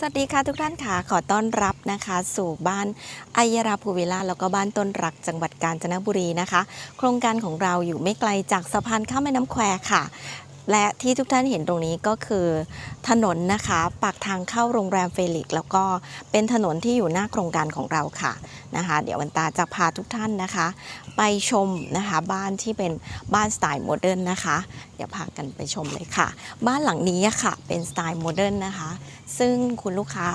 สวัสดีค่ะทุกท่านค่ะขอต้อนรับนะคะ สู่บ้านไอยราภูวิลล่าแล้วก็บ้านต้นรักจังหวัดกาญจนบุรีนะคะ โครงการของเราอยู่ไม่ไกลจากสะพานข้ามแม่น้ำแควค่ะ และที่ทุกท่านเห็นตรงนี้ก็คือถนนนะคะปากทางเข้าโรงแรมเฟลิกซ์แล้วก็เป็นถนนที่อยู่หน้าโครงการของเราค่ะนะคะ เดี๋ยววันตาจะพาทุกท่านนะคะ ไปชมนะคะบ้านที่เป็นบ้านสไตล์โมเดิร์นนะคะ เดี๋ยวพากันไปชมเลยค่ะ บ้านหลังนี้ค่ะเป็นสไตล์โมเดิร์นนะคะ ซึ่งคุณลูกค้า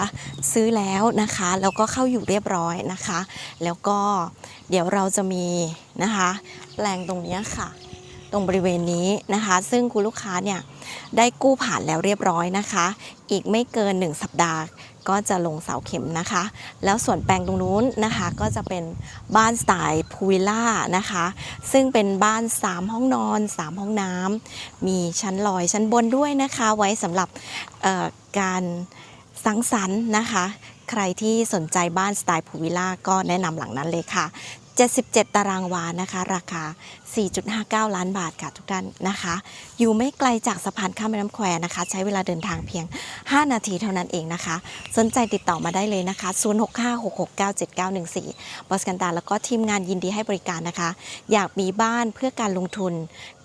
ซื้อแล้วนะคะ แล้วก็เข้าอยู่เรียบร้อยนะคะ แล้วก็เดี๋ยวเราจะมีนะคะ แปลงตรงนี้ค่ะ ตรงบริเวณนี้นะคะ ซึ่งคุณลูกค้าเนี่ยได้กู้ผ่านแล้วเรียบร้อยนะคะ อีกไม่เกิน 1 สัปดาห์ก็จะลงเสาเข็มนะคะ แล้วส่วนแปลงตรงนู้นนะคะก็จะเป็นบ้านสไตล์พูวิลล่านะคะ ซึ่งเป็นบ้าน 3 ห้องนอน 3 ห้องน้ำมีชั้นลอยชั้นบนด้วยนะคะ ไว้สำหรับการสังสรรค์นะคะ ใครที่สนใจบ้านสไตล์พูวิลล่าก็แนะนำหลังนั้นเลยค่ะ 77 ตารางวานะคะ ราคา 4.59 ล้านบาทค่ะทุกท่านนะคะ อยู่ไม่ไกลจากสะพานข้ามแม่น้ำแควนะคะ ใช้เวลาเดินทางเพียง 5 นาทีเท่านั้นเองนะคะ สนใจติดต่อมาได้เลยนะคะ 0656697914 บอสกันตาแล้วก็ทีมงานยินดีให้บริการนะคะ อยากมีบ้านเพื่อการลงทุน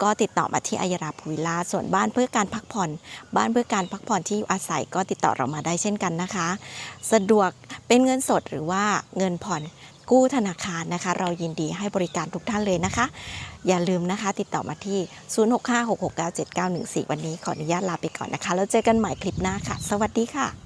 ก็ติดต่อมาที่อายราภูวิลาส่วนบ้านเพื่อการพักผ่อน บ้านเพื่อการพักผ่อนที่อยู่อาศัยก็ติดต่อเรามาได้เช่นกันนะคะ สะดวกเป็นเงินสดหรือว่าเงินผ่อน กู้ธนาคารนะคะ เรายินดีให้บริการทุกท่านเลยนะคะ อย่าลืมนะคะ ติดต่อมาที่ 0656697914 วันนี้ขออนุญาตลาไปก่อนนะคะ แล้วเจอกันใหม่คลิปหน้าค่ะ สวัสดีค่ะ